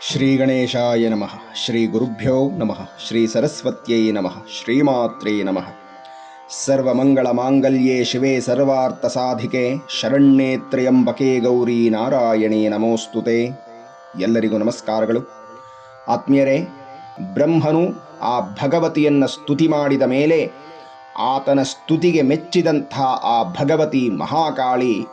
ಶ್ರೀ ಗಣೇಶಾಯ ನಮಃ ಶ್ರೀ ಗುರುಭ್ಯೋ ನಮಃ ಶ್ರೀ ಸರಸ್ವತ್ಯೈ ನಮಃ ಶ್ರೀಮಾತ್ರೇ ನಮಃ ಸರ್ವಮಂಗಳ ಮಾಂಗಲ್ಯೇ ಶಿವೆ ಸರ್ವಾರ್ಥ ಸಾಧಿಕೆ ಶರಣ್ಯೇ ಗೌರಿ ನಾರಾಯಣೇ ನಮೋಸ್ತುತೆ ಎಲ್ಲರಿಗೂ ನಮಸ್ಕಾರಗಳು. ಆತ್ಮೀಯರೇ, ಬ್ರಹ್ಮನು ಆ ಭಗವತಿಯನ್ನು ಸ್ತುತಿ ಮಾಡಿದ ಮೇಲೆ ಆತನ ಸ್ತುತಿಗೆ ಮೆಚ್ಚಿದಂಥ ಆ ಭಗವತಿ ಮಹಾಕಾಳಿ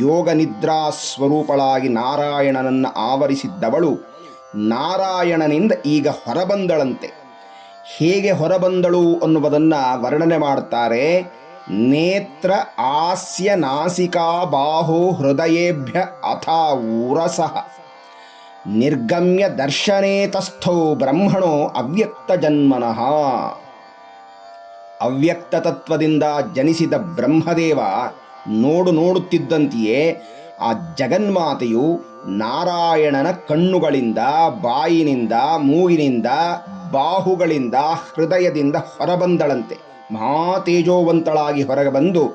ಯೋಗ ನಿದ್ರಾ ಸ್ವರೂಪಳಾಗಿ ನಾರಾಯಣನನ್ನು ಆವರಿಸಿದ್ದವಳು ನಾರಾಯಣನಿಂದ ಈಗ ಹೊರಬಂದಳಂತೆ. ಹೇಗೆ ಹೊರಬಂದಳು ಅನ್ನುವುದನ್ನು ವರ್ಣನೆ ಮಾಡ್ತಾರೆ, ನೇತ್ರ ಆಸ್ಯ ನಾಸಿಕಾ ಬಾಹು ಹೃದಯೇಭ್ಯ ಅಥ ಊರಸಃ. ನಿರ್ಗಮ್ಯ ದರ್ಶನೇ ತಸ್ಥೋ ಬ್ರಹ್ಮಣೋ ಅವ್ಯಕ್ತ ಜನ್ಮನಃ. ಅವ್ಯಕ್ತ ತತ್ವದಿಂದ ಜನಿಸಿದ ಬ್ರಹ್ಮದೇವ ನೋಡು ನೋಡುತ್ತಿದ್ದಂತೆಯೇ ಆ ಜಗನ್ಮಾತೆಯು ನಾರಾಯಣನ ಕಣ್ಣುಗಳಿಂದ, ಬಾಯಿನಿಂದ, ಮೂಗಿನಿಂದ, ಬಾಹುಗಳಿಂದ, ಹೃದಯದಿಂದ ಹೊರಬಂದಳಂತೆ. ಮಹಾ ತೇಜೋವಂತಳಾಗಿ ಹೊರಗೆ ಬಂದು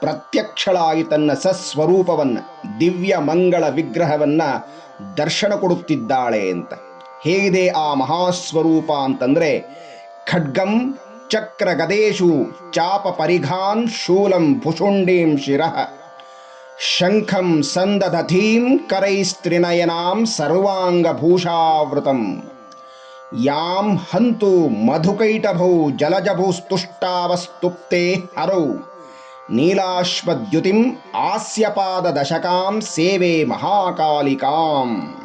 ಪ್ರತ್ಯಕ್ಷಳಾಗಿ ತನ್ನ ಸಸ್ವರೂಪವನ್ನು, ದಿವ್ಯ ಮಂಗಳ ವಿಗ್ರಹವನ್ನು ದರ್ಶನ ಕೊಡುತ್ತಿದ್ದಾಳೆ ಅಂತ. ಹೇಗಿದೆ ಆ ಮಹಾಸ್ವರೂಪ ಅಂತಂದ್ರೆ, ಖಡ್ಗಂ ಚಕ್ರ ಗದೇಶು ಚಾಪ ಪರಿಘಾನ್ ಶೂಲಂ ಭುಷುಂಡೀಂ ಶಿರಃ. ಶಂಖಂ ಸಂದಧೀಂ ಕರೈಸ್ತ್ರಿನಯನಾಂ ಸರ್ವಾಂಗಭೂಷಾವೃತಂ ಯಾಂ ಹಂತು ಮಧುಕೈಟಭೌ ಜಲಜಭೂಸ್ತುಷ್ಟಾವಸ್ತುಪ್ತೆ ಹರೌ ನೀಲಾಶ್ವದ್ಯುತಿಂ ಆಸ್ಯಪಾದದಶಕಾಂ ಸೇವೆ ಮಹಾಕಾಲಿಕಾಂ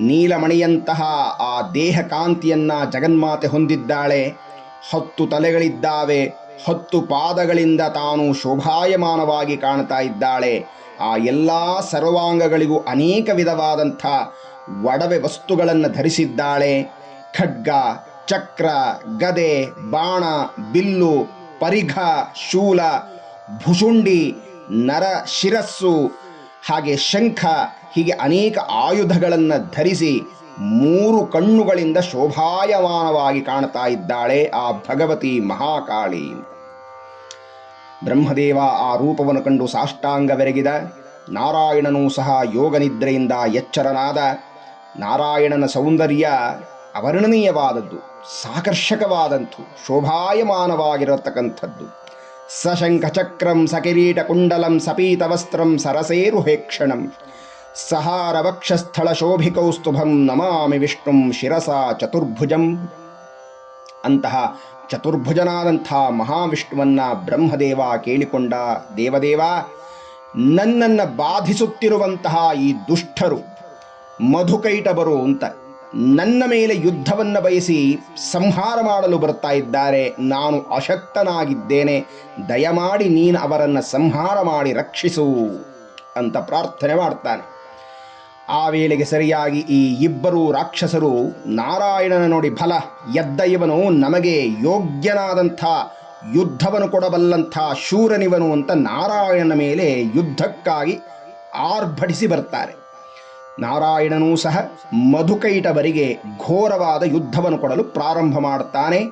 ನೀಲಮಣಿಯಂತಹ ಆ ದೇಹ ಕಾಂತಿಯನ್ನ ಜಗನ್ಮಾತೆ ಹೊಂದಿದ್ದಾಳೆ ಹತ್ತು ತಲೆಗಳಿದ್ದಾವೆ ಹತ್ತು ಪಾದಗಳಿಂದ ತಾನು ಶೋಭಾಯಮಾನವಾಗಿ ಕಾಣ್ತಾ ಇದ್ದಾಳೆ. ಆ ಎಲ್ಲ ಸರ್ವಾಂಗಗಳಿಗೂ ಅನೇಕ ವಿಧವಾದಂಥ ಒಡವೆ ವಸ್ತುಗಳನ್ನು ಧರಿಸಿದ್ದಾಳೆ. ಖಡ್ಗ, ಚಕ್ರ, ಗದೆ, ಬಾಣ, ಬಿಲ್ಲು, ಪರಿಘ, ಶೂಲ ಭುಷುಂಡಿ ನರ ಶಿರಸ್ಸು, ಹಾಗೆ ಶಂಖ, ಹೀಗೆ ಅನೇಕ ಆಯುಧಗಳನ್ನು ಧರಿಸಿ ಮೂರು ಕಣ್ಣುಗಳಿಂದ ಶೋಭಾಯಮಾನವಾಗಿ ಕಾಣ್ತಾ ಇದ್ದಾಳೆ ಆ ಭಗವತಿ ಮಹಾಕಾಳಿ. ಬ್ರಹ್ಮದೇವ ಆ ರೂಪವನ್ನು ಕಂಡು ಸಾಷ್ಟಾಂಗವೆರಗಿದ. ನಾರಾಯಣನೂ ಸಹ ಯೋಗನಿದ್ರೆಯಿಂದ ಎಚ್ಚರನಾದ. ನಾರಾಯಣನ ಸೌಂದರ್ಯ ಅವರ್ಣನೀಯವಾದದ್ದು ಸಾಕರ್ಷಕವಾದಂತು ಶೋಭಾಯಮಾನವಾಗಿರತಕ್ಕಂಥದ್ದು. ಸಶಂಖ ಚಕ್ರಂ ಸಕಿರೀಟ ಕುಂಡಲಂ ಸಪೀತವಸ್ತ್ರಂ ಸರಸೇರುಹೇಕ್ಷಣಂ. ಸಹಾರ ವಕ್ಷಸ್ಥಳ ಶೋಭಿಕೌಸ್ತುಭಂ ನಮಾಮಿ ವಿಷ್ಣುಂ ಶಿರಸ ಚತುರ್ಭುಜಂ. ಅಂತಹ ಚತುರ್ಭುಜನಾದಂಥ ಮಹಾವಿಷ್ಣುವನ್ನ ಬ್ರಹ್ಮದೇವ ಕೇಳಿಕೊಂಡ ದೇವದೇವ, ನನ್ನನ್ನು ಬಾಧಿಸುತ್ತಿರುವಂತಹ ಈ ದುಷ್ಟರು ಮಧುಕೈಟಬರು ಅಂತ ನನ್ನ ಮೇಲೆ ಯುದ್ಧವನ್ನು ಬಯಸಿ ಸಂಹಾರ ಮಾಡಲು ಬರ್ತಾ ಇದ್ದಾರೆ. ನಾನು ಅಶಕ್ತನಾಗಿದ್ದೇನೆ. ದಯಮಾಡಿ ನೀನು ಅವರನ್ನು ಸಂಹಾರ ಮಾಡಿ ರಕ್ಷಿಸು ಅಂತ ಪ್ರಾರ್ಥನೆ ಮಾಡ್ತಾನೆ. ಆ ವೇಳೆಗೆ ಸರಿಯಾಗಿ ಈ ಇಬ್ಬರು ರಾಕ್ಷಸರು ನಾರಾಯಣನ ನೋಡಿ ಫಲ ಎದ್ದ ಇವನು ನಮಗೆ ಯೋಗ್ಯನಾದಂಥ ಯುದ್ಧವನ್ನು ಕೊಡಬಲ್ಲಂಥ ಶೂರನಿವನು ಅಂತ ನಾರಾಯಣನ ಮೇಲೆ ಯುದ್ಧಕ್ಕಾಗಿ ಆರ್ಭಟಿಸಿ ಬರ್ತಾರೆ. ನಾರಾಯಣನೂ ಸಹ ಮಧುಕೈಟವರಿಗೆ ಘೋರವಾದ ಯುದ್ಧವನ್ನು ಕೊಡಲು ಪ್ರಾರಂಭ ಮಾಡುತ್ತಾನೆ.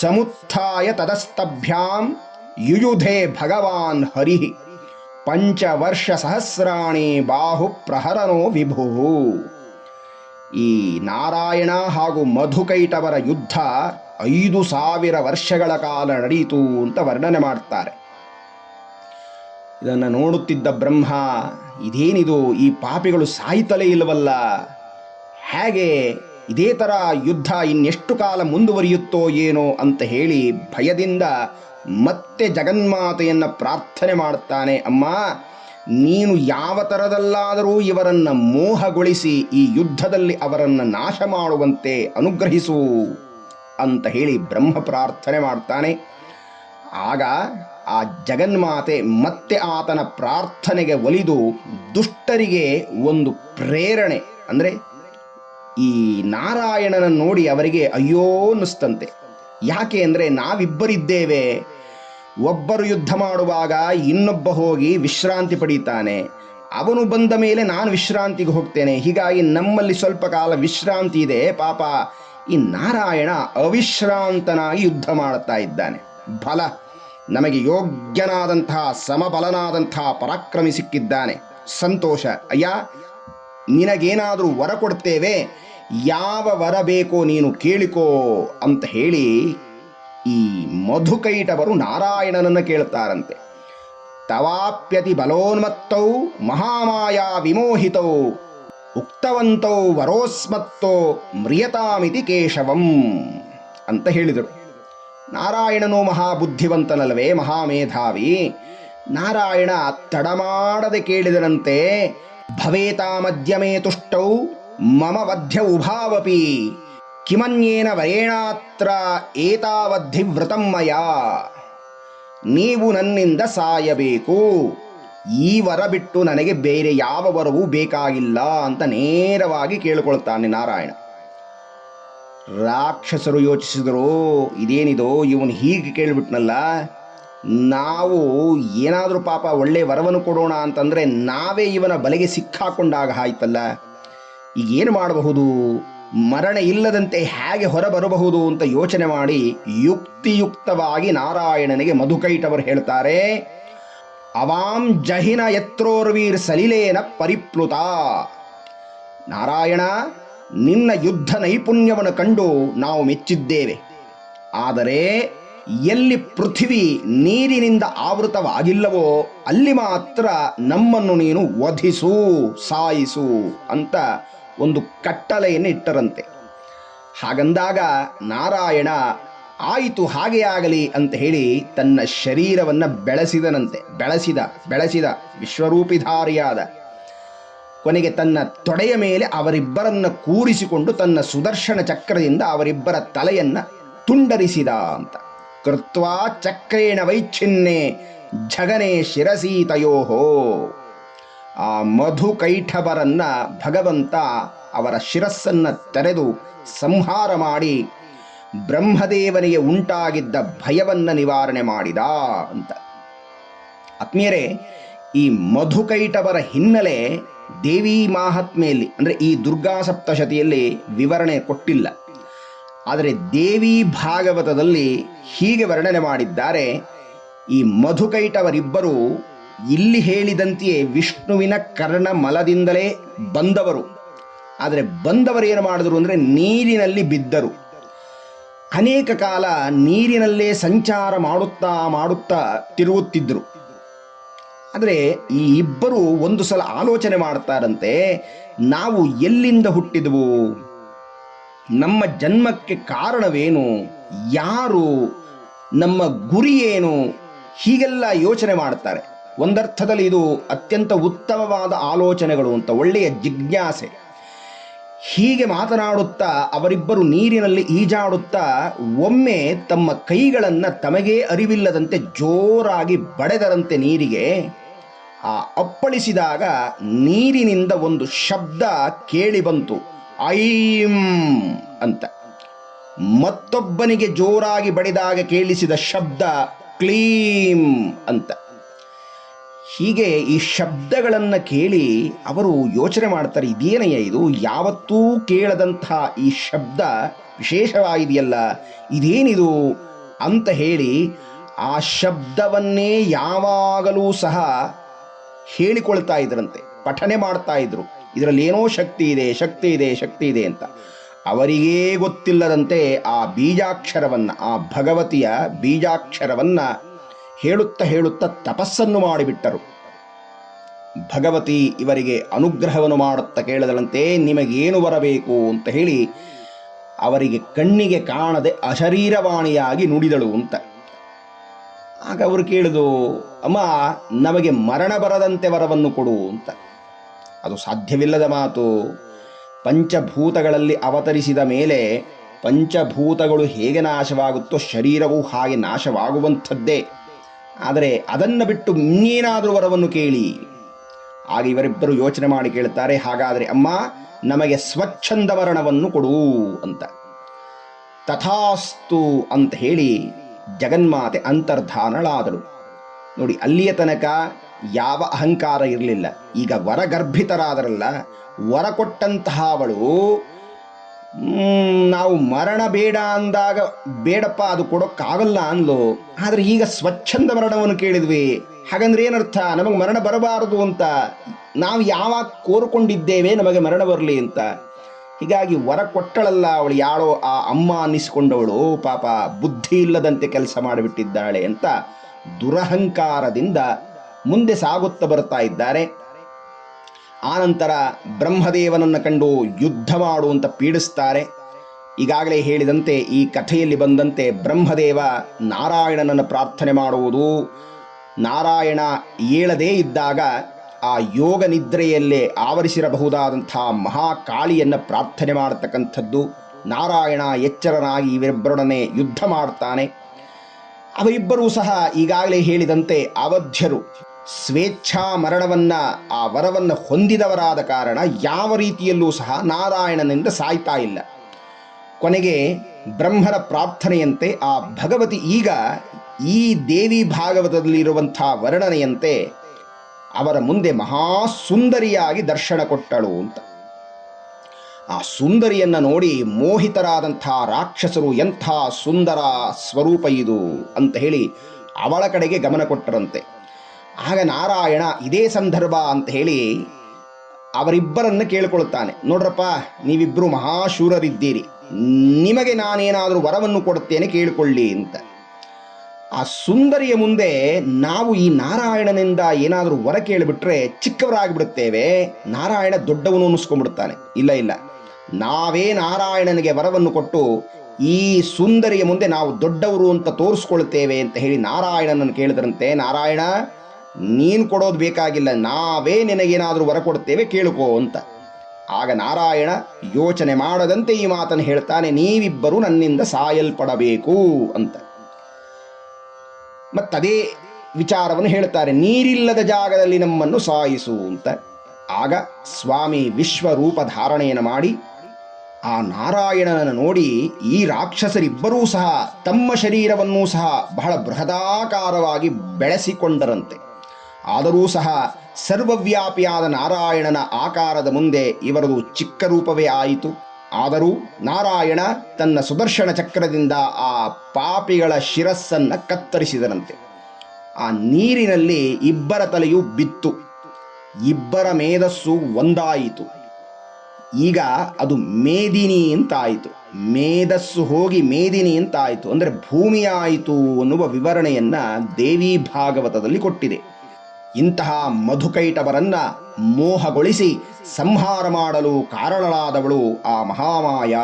ಸಮುತ್ಥಾಯ ತದಸ್ತಭ್ಯಾಂ ಯುಯುಧೇ ಭಗವಾನ್ ಹರಿ. ಪಂಚವರ್ಷ ಸಹಸ್ರಾಣಿ ಬಾಹು ಪ್ರಹರನೋ ವಿಭು. ಈ ನಾರಾಯಣ ಹಾಗೂ ಮಧುಕೈಟವರ ಯುದ್ಧ ಐದು ಸಾವಿರ ವರ್ಷಗಳ ಕಾಲ ನಡೆಯಿತು ಅಂತ ವರ್ಣನೆ ಮಾಡ್ತಾರೆ. ಇದನ್ನು ನೋಡುತ್ತಿದ್ದ ಬ್ರಹ್ಮ, ಇದೇನಿದು, ಈ ಪಾಪಿಗಳು ಸಾಯ್ತಲೇ ಇಲ್ಲವಲ್ಲ? ಹೇಗೆ ಇದೇ ಥರ ಯುದ್ಧ ಇನ್ನೆಷ್ಟು ಕಾಲ ಮುಂದುವರಿಯುತ್ತೋ ಏನೋ ಅಂತ ಹೇಳಿ ಭಯದಿಂದ ಮತ್ತೆ ಜಗನ್ಮಾತೆಯನ್ನು ಪ್ರಾರ್ಥನೆ ಮಾಡುತ್ತಾನೆ ಅಮ್ಮ, ನೀನು ಯಾವ ಥರದಲ್ಲಾದರೂ ಇವರನ್ನು ಮೋಹಗೊಳಿಸಿ ಈ ಯುದ್ಧದಲ್ಲಿ ಅವರನ್ನು ನಾಶ ಮಾಡುವಂತೆ ಅನುಗ್ರಹಿಸು ಅಂತ ಹೇಳಿ ಬ್ರಹ್ಮ ಪ್ರಾರ್ಥನೆ ಮಾಡ್ತಾನೆ. ಆಗ ಆ ಜಗನ್ಮಾತೆ ಮತ್ತೆ ಆತನ ಪ್ರಾರ್ಥನೆಗೆ ಒಲಿದು ದುಷ್ಟರಿಗೆ ಒಂದು ಪ್ರೇರಣೆ, ಅಂದರೆ ಈ ನಾರಾಯಣನ ನೋಡಿ ಅವರಿಗೆ ಅಯ್ಯೋ ಅನ್ನಿಸ್ತಂತೆ ಯಾಕೆ ಅಂದರೆ ನಾವಿಬ್ಬರಿದ್ದೇವೆ. ಒಬ್ಬರು ಯುದ್ಧ ಮಾಡುವಾಗ ಇನ್ನೊಬ್ಬ ಹೋಗಿ ವಿಶ್ರಾಂತಿ ಪಡೀತಾನೆ. ಅವನು ಬಂದ ಮೇಲೆ ನಾನು ವಿಶ್ರಾಂತಿಗೆ ಹೋಗ್ತೇನೆ. ಹೀಗಾಗಿ ನಮ್ಮಲ್ಲಿ ಸ್ವಲ್ಪ ಕಾಲ ವಿಶ್ರಾಂತಿ ಇದೆ. ಪಾಪ ಈ ನಾರಾಯಣ ಅವಿಶ್ರಾಂತನಾಗಿ ಯುದ್ಧ ಮಾಡುತ್ತಾ ಇದ್ದಾನೆ. ಬಲ, ನಮಗೆ ಯೋಗ್ಯನಾದಂತಹ, ಸಮಬಲನಾದಂತಹ ಪರಾಕ್ರಮಿ ಸಿಕ್ಕಿದ್ದಾನೆ. ಸಂತೋಷ. ಅಯ್ಯ ನಿನಗೇನಾದರೂ ವರ ಕೊಡ್ತೇವೆ, ಯಾವ ವರ ಬೇಕೋ ನೀನು ಕೇಳಿಕೋ ಅಂತ ಹೇಳಿ ಈ ಮಧುಕೈಟವರು ನಾರಾಯಣನನ್ನು ಕೇಳ್ತಾರಂತೆ. ತವಾಪ್ಯತಿ ಬಲೋನ್ಮತ್ತೌ ಮಹಾಮಾಯಾ ವಿಮೋಹಿತೌ ಉಕ್ತವಂತೌ ವರೋಸ್ಮತ್ತೋ ಮ್ರಿಯತಾಮಿತಿ ಕೇಶವಂ ಅಂತ ಹೇಳಿದರು. ನಾರಾಯಣನು ಮಹಾಬುದ್ಧಿವಂತನಲ್ವೇ ಮಹಾಮೇಧಾವಿ. ನಾರಾಯಣ ತಡಮಾಡದೆ ಕೇಳಿದನಂತೆ ಭವೇತಾ ಮಧ್ಯಮೇ ತುಷ್ಟೌ ಮಮ ವಧ್ಯ ಉಭಾವಪಿ ಕಿಮನ್ಯೇನ ವರೇಣಾತ್ರ ಏತಾವಧಿ ವ್ರತಮ್ಮಯ ಮಯಾ ನೀವು ನನ್ನಿಂದ ಸಾಯಬೇಕು ಈ ವರ ಬಿಟ್ಟು ನನಗೆ ಬೇರೆ ಯಾವ ವರವೂ ಬೇಕಾಗಿಲ್ಲ ಅಂತ ನೇರವಾಗಿ ಕೇಳಿಕೊಳ್ತಾನೆ ನಾರಾಯಣ. ರಾಕ್ಷಸರು ಯೋಚಿಸಿದರು ಇದೇನಿದೋ ಇವನು ಹೀಗೆ ಕೇಳಿಬಿಟ್ನಲ್ಲ. ನಾವು ಏನಾದರೂ ಪಾಪ ಒಳ್ಳೆ ವರವನ್ನು ಕೊಡೋಣ ಅಂತಂದರೆ ನಾವೇ ಇವನ ಬಲೆಗೆ ಸಿಕ್ಕಾಕೊಂಡಾಗ ಆಯ್ತಲ್ಲ? ಈಗ ಏನು ಮಾಡಬಹುದು? ಮರಣ ಇಲ್ಲದಂತೆ ಹೇಗೆ ಹೊರಬರಬಹುದು ಅಂತ ಯೋಚನೆ ಮಾಡಿ ಯುಕ್ತಿಯುಕ್ತವಾಗಿ ನಾರಾಯಣನಿಗೆ ಮಧುಕೈಟವರು ಹೇಳ್ತಾರೆ, ಅವಾಂ ಜಹಿನ ಯತ್ರೋರ್ವೀರ್ ಸಲಿಲೇನ ಪರಿಪ್ಲುತ. ನಾರಾಯಣ, ನಿನ್ನ ಯುದ್ಧ ನೈಪುಣ್ಯವನ್ನು ಕಂಡು ನಾವು ಮೆಚ್ಚಿದ್ದೇವೆ. ಆದರೆ ಎಲ್ಲಿ ಪೃಥ್ವಿ ನೀರಿನಿಂದ ಆವೃತವಾಗಿಲ್ಲವೋ, ಅಲ್ಲಿ ಮಾತ್ರ ನಮ್ಮನ್ನು ನೀನು ವಧಿಸು, ಸಾಯಿಸು ಅಂತ ಒಂದು ಕಟ್ಟಲೆಯನ್ನು ಇಟ್ಟರಂತೆ. ಹಾಗಂದಾಗ ನಾರಾಯಣ, ಆಯಿತು, ಹಾಗೆ ಆಗಲಿ ಅಂತ ಹೇಳಿ ತನ್ನ ಶರೀರವನ್ನು ಬೆಳೆಸಿದನಂತೆ. ಬೆಳೆಸಿದ ಬೆಳೆಸಿದ, ವಿಶ್ವರೂಪಿಧಾರಿಯಾದ. ಕೊನೆಗೆ ತನ್ನ ತೊಡೆಯ ಮೇಲೆ ಅವರಿಬ್ಬರನ್ನ ಕೂರಿಸಿಕೊಂಡು ತನ್ನ ಸುದರ್ಶನ ಚಕ್ರದಿಂದ ಅವರಿಬ್ಬರ ತಲೆಯನ್ನು ತುಂಡರಿಸಿದ ಅಂತ. ಕೃತ್ವಾ ಚಕ್ರೇಣ ವೈಚ್ಛಿನ್ನೆ ಝಗನೆ ಶಿರಸೀತಯೋ ಆ ಮಧುಕೈಠವರನ್ನ ಭಗವಂತ ಅವರ ಶಿರಸ್ಸನ್ನ ತೆರೆದು ಸಂಹಾರ ಮಾಡಿ ಬ್ರಹ್ಮದೇವನಿಗೆ ಉಂಟಾಗಿದ್ದ ಭಯವನ್ನ ನಿವಾರಣೆ ಮಾಡಿದ ಅಂತ. ಆತ್ಮೀಯರೇ, ಈ ಮಧುಕೈಟವರ ಹಿನ್ನೆಲೆ ದೇವಿ ಮಾಹಾತ್ಮೆಯಲ್ಲಿ, ಅಂದರೆ ಈ ದುರ್ಗಾ ಸಪ್ತಶತಿಯಲ್ಲಿ ವಿವರಣೆ ಕೊಟ್ಟಿಲ್ಲ. ಆದರೆ ದೇವಿ ಭಾಗವತದಲ್ಲಿ ಹೀಗೆ ವರ್ಣನೆ ಮಾಡಿದ್ದಾರೆ, ಈ ಮಧುಕೈಟವರಿಬ್ಬರು ಇಲ್ಲಿ ಹೇಳಿದಂತೆಯೇ ವಿಷ್ಣುವಿನ ಕರ್ಣ ಮಲದಿಂದಲೇ ಬಂದವರು. ಆದರೆ ಬಂದವರು ಏನು ಮಾಡಿದ್ರು ಅಂದರೆ ನೀರಿನಲ್ಲಿ ಬಿದ್ದರು. ಅನೇಕ ಕಾಲ ನೀರಿನಲ್ಲೇ ಸಂಚಾರ ಮಾಡುತ್ತಾ ಮಾಡುತ್ತಾ ತಿರುಗುತ್ತಿದ್ದರು. ಆದರೆ ಈ ಇಬ್ಬರು ಒಂದು ಸಲ ಆಲೋಚನೆ ಮಾಡ್ತಾರಂತೆ, ನಾವು ಎಲ್ಲಿಂದ ಹುಟ್ಟಿದವು? ನಮ್ಮ ಜನ್ಮಕ್ಕೆ ಕಾರಣವೇನು? ಯಾರು? ನಮ್ಮ ಗುರಿ ಏನು ಹೀಗೆಲ್ಲ ಯೋಚನೆ ಮಾಡ್ತಾರೆ. ಒಂದರ್ಥದಲ್ಲಿ ಇದು ಅತ್ಯಂತ ಉತ್ತಮವಾದ ಆಲೋಚನೆಗಳು ಅಂತ, ಒಳ್ಳೆಯ ಜಿಜ್ಞಾಸೆ. ಹೀಗೆ ಮಾತನಾಡುತ್ತಾ ಅವರಿಬ್ಬರು ನೀರಿನಲ್ಲಿ ಈಜಾಡುತ್ತಾ ಒಮ್ಮೆ ತಮ್ಮ ಕೈಗಳನ್ನು ತಮಗೇ ಅರಿವಿಲ್ಲದಂತೆ ಜೋರಾಗಿ ಬಡೆದರಂತೆ ನೀರಿಗೆ, ಆ ಅಪ್ಪಳಿಸಿದಾಗ ನೀರಿನಿಂದ ಒಂದು ಶಬ್ದ ಕೇಳಿ ಬಂತು. ಐಂ ಅಂತ. ಮತ್ತೊಬ್ಬನಿಗೆ ಜೋರಾಗಿ ಬಡಿದಾಗ ಕೇಳಿಸಿದ ಶಬ್ದ ಕ್ಲೀಂ ಅಂತ. ಹೀಗೆ ಈ ಶಬ್ದಗಳನ್ನು ಕೇಳಿ ಅವರು ಯೋಚನೆ ಮಾಡ್ತಾರೆ, ಇದೇನಯ್ಯ ಇದು? ಯಾವತ್ತೂ ಕೇಳದಂತಹ ಈ ಶಬ್ದ ವಿಶೇಷವಾಗಿದೆಯಲ್ಲ, ಇದೇನಿದು ಅಂತ ಹೇಳಿ ಆ ಶಬ್ದವನ್ನೇ ಯಾವಾಗಲೂ ಸಹ ಹೇಳಿಕೊಳ್ತಾ ಇದ್ರಂತೆ, ಪಠನೆ ಮಾಡ್ತಾ ಇದ್ರು. ಇದರಲ್ಲಿ ಏನೋ ಶಕ್ತಿ ಇದೆ ಶಕ್ತಿ ಇದೆ ಶಕ್ತಿ ಇದೆ ಅಂತ. ಅವರಿಗೇ ಗೊತ್ತಿಲ್ಲದಂತೆ ಆ ಬೀಜಾಕ್ಷರವನ್ನು, ಆ ಭಗವತಿಯ ಬೀಜಾಕ್ಷರವನ್ನು ಹೇಳುತ್ತಾ ಹೇಳುತ್ತಾ ತಪಸ್ಸನ್ನು ಮಾಡಿಬಿಟ್ಟರು. ಭಗವತಿ ಇವರಿಗೆ ಅನುಗ್ರಹವನ್ನು ಮಾಡುತ್ತಾ ಕೇಳದಳಂತೆ, ನಿಮಗೇನು ಬರಬೇಕು? ಅಂತ ಹೇಳಿ ಅವರಿಗೆ ಕಣ್ಣಿಗೆ ಕಾಣದೆ ಅಶರೀರವಾಣಿಯಾಗಿ ನುಡಿದಳು ಅಂತ. ಆಗ ಅವರು ಕೇಳಿದು, ಅಮ್ಮ, ನಮಗೆ ಮರಣ ಬರದಂತೆ ವರವನ್ನು ಕೊಡು ಅಂತ. ಅದು ಸಾಧ್ಯವಿಲ್ಲದ ಮಾತು. ಪಂಚಭೂತಗಳಲ್ಲಿ ಅವತರಿಸಿದ ಮೇಲೆ ಪಂಚಭೂತಗಳು ಹೇಗೆ ನಾಶವಾಗುತ್ತೋ ಶರೀರವು ಹಾಗೆ ನಾಶವಾಗುವಂಥದ್ದೇ. ಆದರೆ ಅದನ್ನು ಬಿಟ್ಟು ಇನ್ನೇನಾದರೂ ವರವನ್ನು ಕೇಳಿ. ಆಗ ಇವರಿಬ್ಬರು ಯೋಚನೆ ಮಾಡಿ ಕೇಳ್ತಾರೆ ಹಾಗಾದರೆ ಅಮ್ಮ, ನಮಗೆ ಸ್ವಚ್ಛಂದ ವರ್ಣವನ್ನು ಕೊಡು ಅಂತ. ತಥಾಸ್ತು ಅಂತ ಹೇಳಿ ಜಗನ್ಮಾತೆ ಅಂತರ್ಧಾನಳಾದಳು. ನೋಡಿ, ಅಲ್ಲಿಯ ತನಕ ಯಾವ ಅಹಂಕಾರ ಇರಲಿಲ್ಲ. ಈಗ ವರಗರ್ಭಿತರಾದರಲ್ಲ ವರ ಕೊಟ್ಟಂತಹ ಅವಳು ನಾವು ಮರಣ ಬೇಡ ಅಂದಾಗ ಬೇಡಪ್ಪ, ಅದು ಕೊಡೋಕ್ಕಾಗಲ್ಲ ಅನ್ಲು ಆದರೆ ಈಗ ಸ್ವಚ್ಛಂದ ಮರಣವನ್ನು ಕೇಳಿದ್ವಿ. ಹಾಗಂದ್ರೆ ಏನರ್ಥ? ನಮಗೆ ಮರಣ ಬರಬಾರದು ಅಂತ. ನಾವು ಯಾವಾಗ ಕೋರ್ಕೊಂಡಿದ್ದೇವೆ ನಮಗೆ ಮರಣ ಬರಲಿ ಅಂತ. ಹೀಗಾಗಿ ವರ ಕೊಟ್ಟಳಲ್ಲ ಅವಳು ಯಾಳೋ ಆ ಅಮ್ಮ ಅನ್ನಿಸಿಕೊಂಡವಳು, ಪಾಪ ಬುದ್ಧಿ ಇಲ್ಲದಂತೆ ಕೆಲಸ ಮಾಡಿಬಿಟ್ಟಿದ್ದಾಳೆ ಅಂತ ದುರಹಂಕಾರದಿಂದ ಮುಂದೆ ಸಾಗುತ್ತಾ ಬರ್ತಾ ಇದ್ದಾರೆ. ಆನಂತರ ಬ್ರಹ್ಮದೇವನನ್ನು ಕಂಡು ಯುದ್ಧ ಮಾಡುವಂತ ಪೀಡಿಸ್ತಾರೆ. ಈಗಾಗಲೇ ಹೇಳಿದಂತೆ ಈ ಕಥೆಯಲ್ಲಿ ಬಂದಂತೆ ಬ್ರಹ್ಮದೇವ ನಾರಾಯಣನನ್ನು ಪ್ರಾರ್ಥನೆ ಮಾಡುವುದು. ನಾರಾಯಣ ಏಳದೇ ಇದ್ದಾಗ ಆ ಯೋಗ ನಿದ್ರೆಯಲ್ಲೇ ಆವರಿಸಿರಬಹುದಾದಂತಹ ಮಹಾಕಾಳಿಯನ್ನು ಪ್ರಾರ್ಥನೆ ಮಾಡತಕ್ಕಂಥದ್ದು. ನಾರಾಯಣ ಎಚ್ಚರನಾಗಿ ಇವರಿಬ್ಬರೊಡನೆ ಯುದ್ಧ ಮಾಡ್ತಾನೆ. ಅವರಿಬ್ಬರೂ ಸಹ ಈಗಾಗಲೇ ಹೇಳಿದಂತೆ ಅವಧ್ಯರು. ಸ್ವೇಚ್ಛಾ ಮರಣವನ್ನ ಆ ವರವನ್ನು ಹೊಂದಿದವರಾದ ಕಾರಣ ಯಾವ ರೀತಿಯಲ್ಲೂ ಸಹ ನಾರಾಯಣನಿಂದ ಸಾಯ್ತಾ ಇಲ್ಲ. ಕೊನೆಗೆ ಬ್ರಹ್ಮರ ಪ್ರಾರ್ಥನೆಯಂತೆ, ಆ ಭಗವತಿ ಈಗ ಈ ದೇವಿ ಭಾಗವತದಲ್ಲಿರುವಂಥ ವರ್ಣನೆಯಂತೆ ಅವರ ಮುಂದೆ ಮಹಾ ಸುಂದರಿಯಾಗಿ ದರ್ಶನ ಕೊಟ್ಟಳು ಅಂತ. ಆ ಸುಂದರಿಯನ್ನ ನೋಡಿ ಮೋಹಿತರಾದಂಥ ರಾಕ್ಷಸರು ಎಂಥ ಸುಂದರ ಸ್ವರೂಪ ಇದು ಅಂತ ಹೇಳಿ ಅವಳ ಕಡೆಗೆ ಗಮನ ಕೊಟ್ಟರಂತೆ. ಆಗ ನಾರಾಯಣ ಇದೇ ಸಂದರ್ಭ ಅಂತ ಹೇಳಿ ಅವರಿಬ್ಬರನ್ನು ಕೇಳಿಕೊಳ್ಳುತ್ತಾನೆ. ನೋಡ್ರಪ್ಪ ನೀವಿಬ್ಬರು ಮಹಾಶೂರರಿದ್ದೀರಿ. ನಿಮಗೆ ನಾನೇನಾದರೂ ವರವನ್ನು ಕೊಡುತ್ತೇನೆ ಕೇಳಿಕೊಳ್ಳಿ ಅಂತ. ಆ ಸುಂದರಿಯ ಮುಂದೆ ನಾವು ಈ ನಾರಾಯಣನಿಂದ ಏನಾದರೂ ವರ ಕೇಳಿಬಿಟ್ರೆ ಚಿಕ್ಕವರಾಗಿಬಿಡುತ್ತೇವೆ. ನಾರಾಯಣ ದೊಡ್ಡವನು ಅನ್ನಿಸ್ಕೊಂಡ್ಬಿಡ್ತಾನೆ ಇಲ್ಲ ಇಲ್ಲ. ನಾವೇ ನಾರಾಯಣನಿಗೆ ವರವನ್ನು ಕೊಟ್ಟು ಈ ಸುಂದರಿಯ ಮುಂದೆ ನಾವು ದೊಡ್ಡವರು ಅಂತ ತೋರಿಸ್ಕೊಳ್ತೇವೆ ಅಂತ ಹೇಳಿ ನಾರಾಯಣನನ್ನು ಕೇಳಿದ್ರಂತೆ. ನಾರಾಯಣ ನೀನು ಕೊಡೋದು ಬೇಕಾಗಿಲ್ಲ, ನಾವೇ ನಿನಗೇನಾದರೂ ವರ ಕೊಡ್ತೇವೆ ಕೇಳಿಕೋ ಅಂತ. ಆಗ ನಾರಾಯಣ ಯೋಚನೆ ಮಾಡದಂತೆ ಈ ಮಾತನ್ನು ಹೇಳ್ತಾನೆ, ನೀವಿಬ್ಬರು ನನ್ನಿಂದ ಸಾಯಲ್ಪಡಬೇಕು ಅಂತ. ಮತ್ತದೇ ವಿಚಾರವನ್ನು ಹೇಳ್ತಾರೆ, ನೀರಿಲ್ಲದ ಜಾಗದಲ್ಲಿ ನಮ್ಮನ್ನು ಸಾಯಿಸು ಅಂತ. ಆಗ ಸ್ವಾಮಿ ವಿಶ್ವರೂಪ ಧಾರಣೆಯನ್ನು ಮಾಡಿ, ಆ ನಾರಾಯಣನನ್ನು ನೋಡಿ ಈ ರಾಕ್ಷಸರಿಬ್ಬರೂ ಸಹ ತಮ್ಮ ಶರೀರವನ್ನೂ ಸಹ ಬಹಳ ಬೃಹದಾಕಾರವಾಗಿ ಬೆಳೆಸಿಕೊಂಡರಂತೆ. ಆದರೂ ಸಹ ಸರ್ವವ್ಯಾಪಿಯಾದ ನಾರಾಯಣನ ಆಕಾರದ ಮುಂದೆ ಇವರದು ಚಿಕ್ಕ ರೂಪವೇ ಆಯಿತು. ಆದರೂ ನಾರಾಯಣ ತನ್ನ ಸುದರ್ಶನ ಚಕ್ರದಿಂದ ಆ ಪಾಪಿಗಳ ಶಿರಸ್ಸನ್ನು ಕತ್ತರಿಸಿದರಂತೆ ಆ ನೀರಿನಲ್ಲಿ ಇಬ್ಬರ ತಲೆಯು ಬಿತ್ತು. ಇಬ್ಬರ ಮೇಧಸ್ಸು ಒಂದಾಯಿತು. ಈಗ ಅದು ಮೇದಿನಿ ಅಂತಾಯಿತು. ಮೇಧಸ್ಸು ಹೋಗಿ ಮೇದಿನಿ ಅಂತಾಯಿತು. ಅಂದರೆ ಭೂಮಿಯಾಯಿತು ಅನ್ನುವ ವಿವರಣೆಯನ್ನು ದೇವಿ ಭಾಗವತದಲ್ಲಿ ಕೊಟ್ಟಿದೆ. ಇಂತಹ ಮಧುಕೈಟವರನ್ನ ಮೋಹಗೊಳಿಸಿ ಸಂಹಾರ ಮಾಡಲು ಕಾರಣಳಾದವಳು ಆ ಮಹಾಮಾಯ.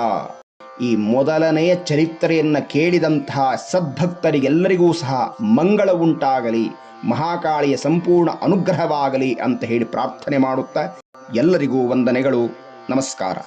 ಈ ಮೊದಲನೆಯ ಚರಿತ್ರೆಯನ್ನ ಕೇಳಿದಂತಹ ಸದ್ಭಕ್ತರಿಗೆಲ್ಲರಿಗೂ ಸಹ ಮಂಗಳ ಉಂಟಾಗಲಿ, ಮಹಾಕಾಳಿಯ ಸಂಪೂರ್ಣ ಅನುಗ್ರಹವಾಗಲಿ ಅಂತ ಹೇಳಿ ಪ್ರಾರ್ಥನೆ ಮಾಡುತ್ತಾ ಎಲ್ಲರಿಗೂ ವಂದನೆಗಳು. ನಮಸ್ಕಾರ.